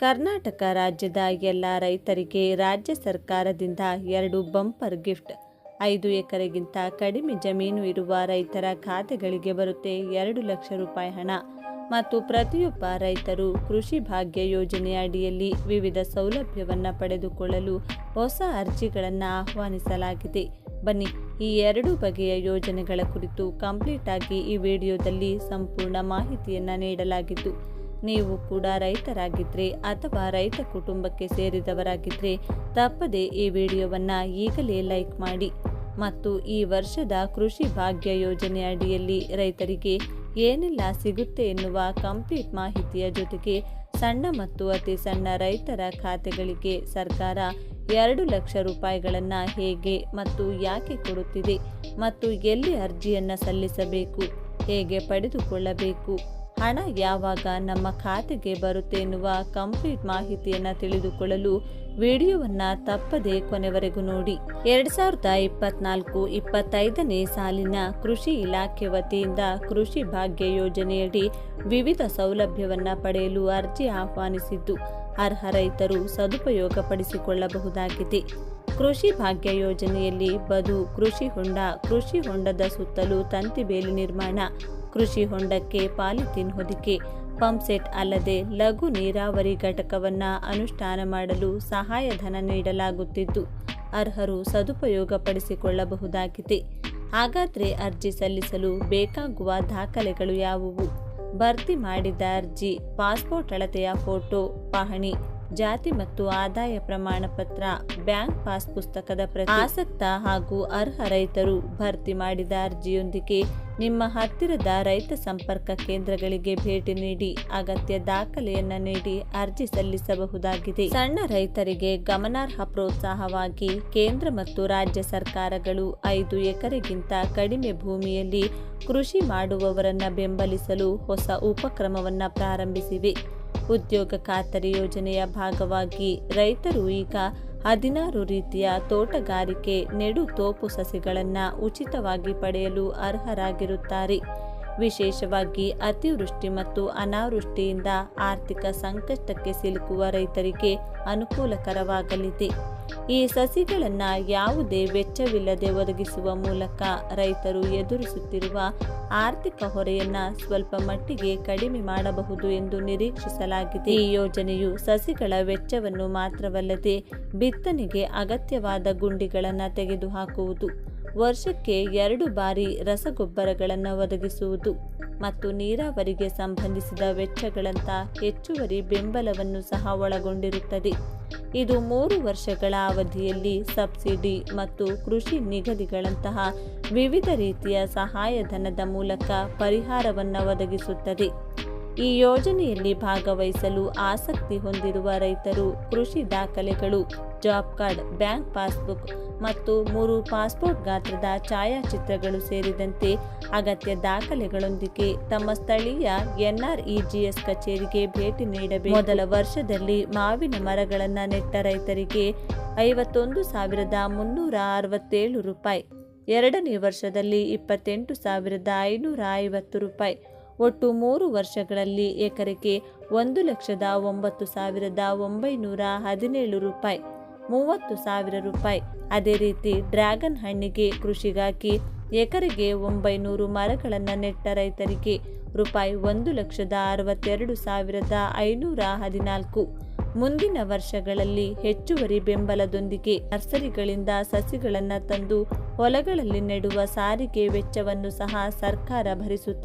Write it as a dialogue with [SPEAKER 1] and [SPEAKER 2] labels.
[SPEAKER 1] ಕರ್ನಾಟಕ ರಾಜ್ಯದ ಎಲ್ಲ ರೈತರಿಗೆ ರಾಜ್ಯ ಸರ್ಕಾರದಿಂದ ಎರಡು ಬಂಪರ್ ಗಿಫ್ಟ್. ಐದು ಎಕರೆಗಿಂತ ಕಡಿಮೆ ಜಮೀನು ಇರುವ ರೈತರ ಖಾತೆಗಳಿಗೆ ಬರುತ್ತೆ ಎರಡು ಲಕ್ಷ ರೂಪಾಯಿ ಹಣ. ಮತ್ತು ಪ್ರತಿಯೊಬ್ಬ ರೈತರು ಕೃಷಿ ಭಾಗ್ಯ ಯೋಜನೆಯ ಅಡಿಯಲ್ಲಿ ವಿವಿಧ ಸೌಲಭ್ಯವನ್ನು ಪಡೆದುಕೊಳ್ಳಲು ಹೊಸ ಅರ್ಜಿಗಳನ್ನು ಆಹ್ವಾನಿಸಲಾಗಿದೆ. ಬನ್ನಿ, ಈ ಎರಡು ಬಗೆಯ ಯೋಜನೆಗಳ ಕುರಿತು ಕಂಪ್ಲೀಟ್ ಆಗಿ ಈ ವಿಡಿಯೋದಲ್ಲಿ ಸಂಪೂರ್ಣ ಮಾಹಿತಿಯನ್ನು ನೀಡಲಾಗಿದ್ದು ನೀವು ಕೂಡ ರೈತರಾಗಿದ್ದರೆ ಅಥವಾ ರೈತ ಕುಟುಂಬಕ್ಕೆ ಸೇರಿದವರಾಗಿದ್ದರೆ ತಪ್ಪದೆ ಈ ವಿಡಿಯೋವನ್ನು ಈಗಲೇ ಲೈಕ್ ಮಾಡಿ. ಮತ್ತು ಈ ವರ್ಷದ ಕೃಷಿ ಭಾಗ್ಯ ಯೋಜನೆ ಅಡಿಯಲ್ಲಿ ರೈತರಿಗೆ ಏನೆಲ್ಲ ಸಿಗುತ್ತೆ ಎನ್ನುವ ಕಂಪ್ಲೀಟ್ ಮಾಹಿತಿಯ ಜೊತೆಗೆ ಸಣ್ಣ ಮತ್ತು ಅತಿ ಸಣ್ಣ ರೈತರ ಖಾತೆಗಳಿಗೆ ಸರ್ಕಾರ ಎರಡು ಲಕ್ಷ ರೂಪಾಯಿಗಳನ್ನು ಹೇಗೆ ಮತ್ತು ಯಾಕೆ ಕೊಡುತ್ತಿದೆ ಮತ್ತು ಎಲ್ಲಿ ಅರ್ಜಿಯನ್ನು ಸಲ್ಲಿಸಬೇಕು, ಹೇಗೆ ಪಡೆದುಕೊಳ್ಳಬೇಕು ಹಣ ಯಾವಾಗ ನಮ್ಮ ಖಾತೆಗೆ ಬರುತ್ತೆ ಎನ್ನುವ ಕಂಪ್ಲೀಟ್ ಮಾಹಿತಿಯನ್ನು ತಿಳಿದುಕೊಳ್ಳಲು ವಿಡಿಯೋವನ್ನು ತಪ್ಪದೆ ಕೊನೆವರೆಗೂ ನೋಡಿ. ಎರಡ್ ಸಾವಿರದ ಇಪ್ಪತ್ನಾಲ್ಕು ಇಪ್ಪತ್ತೈದನೇ ಸಾಲಿನ ಕೃಷಿ ಇಲಾಖೆ ವತಿಯಿಂದ ಕೃಷಿ ಭಾಗ್ಯ ಯೋಜನೆಯಡಿ ವಿವಿಧ ಸೌಲಭ್ಯವನ್ನು ಪಡೆಯಲು ಅರ್ಜಿ ಆಹ್ವಾನಿಸಿದ್ದು. ಅರ್ಹ ರೈತರು ಸದುಪಯೋಗಪಡಿಸಿಕೊಳ್ಳಬಹುದಾಗಿದೆ. ಕೃಷಿ ಭಾಗ್ಯ ಯೋಜನೆಯಲ್ಲಿ ಬದು ಕೃಷಿ ಹೊಂಡ ಕೃಷಿ ಹೊಂಡದ ಸುತ್ತಲೂ ತಂತಿ ಬೇಲಿ ನಿರ್ಮಾಣ ಕೃಷಿ ಹೊಂಡಕ್ಕೆ ಪಾಲಿಥಿನ್ ಹೊದಿಕೆ ಪಂಪ್ಸೆಟ್ ಅಲ್ಲದೆ ಲಘು ನೀರಾವರಿ ಘಟಕವನ್ನು ಅನುಷ್ಠಾನ ಮಾಡಲು ಸಹಾಯಧನ ನೀಡಲಾಗುತ್ತಿದ್ದು, ಅರ್ಹರು ಸದುಪಯೋಗಪಡಿಸಿಕೊಳ್ಳಬಹುದಾಗಿದೆ. ಹಾಗಾದರೆ ಅರ್ಜಿ ಸಲ್ಲಿಸಲು ಬೇಕಾಗುವ ದಾಖಲೆಗಳು ಯಾವುವು? ಭರ್ತಿ ಮಾಡಿದ ಅರ್ಜಿ, ಪಾಸ್ಪೋರ್ಟ್ ಅಳತೆಯ ಫೋಟೋ, ಪಹಣಿ ಜಾತಿ ಮತ್ತು ಆದಾಯ ಪ್ರಮಾಣ ಪತ್ರ, ಬ್ಯಾಂಕ್ ಪಾಸ್ ಪುಸ್ತಕದ ಪ್ರತಿ ಆಸಕ್ತ ಹಾಗೂ ಅರ್ಹ ರೈತರು ಭರ್ತಿ ಮಾಡಿದ ಅರ್ಜಿಯೊಂದಿಗೆ ನಿಮ್ಮ ಹತ್ತಿರದ ರೈತ ಸಂಪರ್ಕ ಕೇಂದ್ರಗಳಿಗೆ ಭೇಟಿ ನೀಡಿ ಅಗತ್ಯ ದಾಖಲೆಯನ್ನ ನೀಡಿ ಅರ್ಜಿ ಸಲ್ಲಿಸಬಹುದಾಗಿದೆ. ಸಣ್ಣ ರೈತರಿಗೆ ಗಮನಾರ್ಹ ಪ್ರೋತ್ಸಾಹವಾಗಿ ಕೇಂದ್ರ ಮತ್ತು ರಾಜ್ಯ ಸರ್ಕಾರಗಳು ಐದು ಎಕರೆಗಿಂತ ಕಡಿಮೆ ಭೂಮಿಯಲ್ಲಿ ಕೃಷಿ ಮಾಡುವವರನ್ನ ಬೆಂಬಲಿಸಲು ಹೊಸ ಉಪಕ್ರಮವನ್ನ ಪ್ರಾರಂಭಿಸಿವೆ. ಉದ್ಯೋಗ ಖಾತರಿ ಯೋಜನೆಯ ಭಾಗವಾಗಿ ರೈತರು ಈಗ ಹದಿನಾರು ರೀತಿಯ ತೋಟಗಾರಿಕೆ ನೆಡು ತೋಪು ಸಸಿಗಳನ್ನು ಉಚಿತವಾಗಿ ಪಡೆಯಲು ಅರ್ಹರಾಗಿರುತ್ತಾರೆ. ವಿಶೇಷವಾಗಿ ಅತಿವೃಷ್ಟಿ ಮತ್ತು ಅನಾವೃಷ್ಟಿಯಿಂದ ಆರ್ಥಿಕ ಸಂಕಷ್ಟಕ್ಕೆ ಸಿಲುಕುವ ರೈತರಿಗೆ ಅನುಕೂಲಕರವಾಗಲಿದೆ. ಈ ಸಸಿಗಳನ್ನು ಯಾವುದೇ ವೆಚ್ಚವಿಲ್ಲದೆ ಒದಗಿಸುವ ಮೂಲಕ ರೈತರು ಎದುರಿಸುತ್ತಿರುವ ಆರ್ಥಿಕ ಹೊರೆಯನ್ನ ಸ್ವಲ್ಪ ಮಟ್ಟಿಗೆ ಕಡಿಮೆ ಮಾಡಬಹುದು ಎಂದು ನಿರೀಕ್ಷಿಸಲಾಗಿದೆ. ಈ ಯೋಜನೆಯು ಸಸಿಗಳ ವೆಚ್ಚವನ್ನು ಮಾತ್ರವಲ್ಲದೆ ಬಿತ್ತನೆಗೆ ಅಗತ್ಯವಾದ ಗುಂಡಿಗಳನ್ನು ತೆಗೆದುಹಾಕುವುದು, ವರ್ಷಕ್ಕೆ ಎರಡು ಬಾರಿ ರಸಗೊಬ್ಬರಗಳನ್ನು ಒದಗಿಸುವುದು ಮತ್ತು ನೀರಾವರಿಗೆ ಸಂಬಂಧಿಸಿದ ವೆಚ್ಚಗಳಂತ ಹೆಚ್ಚುವರಿ ಬೆಂಬಲವನ್ನು ಸಹ ಒಳಗೊಂಡಿರುತ್ತದೆ. ಇದು ಮೂರು ವರ್ಷಗಳ ಅವಧಿಯಲ್ಲಿ ಸಬ್ಸಿಡಿ ಮತ್ತು ಕೃಷಿ ನಿಗದಿಗಳಂತಹ ವಿವಿಧ ರೀತಿಯ ಸಹಾಯಧನದ ಮೂಲಕ ಪರಿಹಾರವನ್ನು ಒದಗಿಸುತ್ತದೆ. ಈ ಯೋಜನೆಯಲ್ಲಿ ಭಾಗವಹಿಸಲು ಆಸಕ್ತಿ ಹೊಂದಿರುವ ರೈತರು ಕೃಷಿ ದಾಖಲೆಗಳು, ಜಾಬ್ ಕಾರ್ಡ್, ಬ್ಯಾಂಕ್ ಪಾಸ್ಬುಕ್ ಮತ್ತು ಮೂರು ಪಾಸ್ಪೋರ್ಟ್ ಗಾತ್ರದ ಛಾಯಾಚಿತ್ರಗಳು ಸೇರಿದಂತೆ ಅಗತ್ಯ ದಾಖಲೆಗಳೊಂದಿಗೆ ತಮ್ಮ ಸ್ಥಳೀಯ ಎನ್ಆರ್ಇಜಿಎಸ್ ಕಚೇರಿಗೆ ಭೇಟಿ ನೀಡಬೇಕು. ಮೊದಲ ವರ್ಷದಲ್ಲಿ ಮಾವಿನ ಮರಗಳನ್ನು ನೆಟ್ಟ ರೈತರಿಗೆ ಐವತ್ತೊಂದು ಸಾವಿರದ ಮುನ್ನೂರ ಅರವತ್ತೇಳು ರೂಪಾಯಿ, ಎರಡನೇ ವರ್ಷದಲ್ಲಿ ಇಪ್ಪತ್ತೆಂಟು ಸಾವಿರದ ಐನೂರ ಐವತ್ತು ರೂಪಾಯಿ ಒಟ್ಟು ಮೂರು ವರ್ಷಗಳಲ್ಲಿ ಎಕರೆಗೆ ಒಂದು ಲಕ್ಷದ ಒಂಬತ್ತು ಸಾವಿರದ ಒಂಬೈನೂರ ಹದಿನೇಳು ರೂಪಾಯಿ, ಮೂವತ್ತು ಸಾವಿರ ರೂಪಾಯಿ. ಅದೇ ರೀತಿ ಡ್ರ್ಯಾಗನ್ ಹಣ್ಣಿಗೆ ಕೃಷಿಗಾಗಿ ಎಕರೆಗೆ ಒಂಬೈನೂರು ಮರಗಳನ್ನು ನೆಟ್ಟ ರೈತರಿಗೆ ರೂಪಾಯಿ ಒಂದು ಲಕ್ಷದ ಅರವತ್ತೆರಡು ಸಾವಿರದ ಐನೂರ ಹದಿನಾಲ್ಕು. ಮುಂದಿನ ವರ್ಷಗಳಲ್ಲಿ ಹೆಚ್ಚುವರಿ ಬೆಂಬಲದೊಂದಿಗೆ ನರ್ಸರಿಗಳಿಂದ ಸಸಿಗಳನ್ನು ತಂದು ಹೊಲಗಳಲ್ಲಿ ನೆಡುವ ಸಾರಿಗೆ ವೆಚ್ಚವನ್ನು ಸಹ ಸರ್ಕಾರ ಭರಿಸುತ್ತದೆ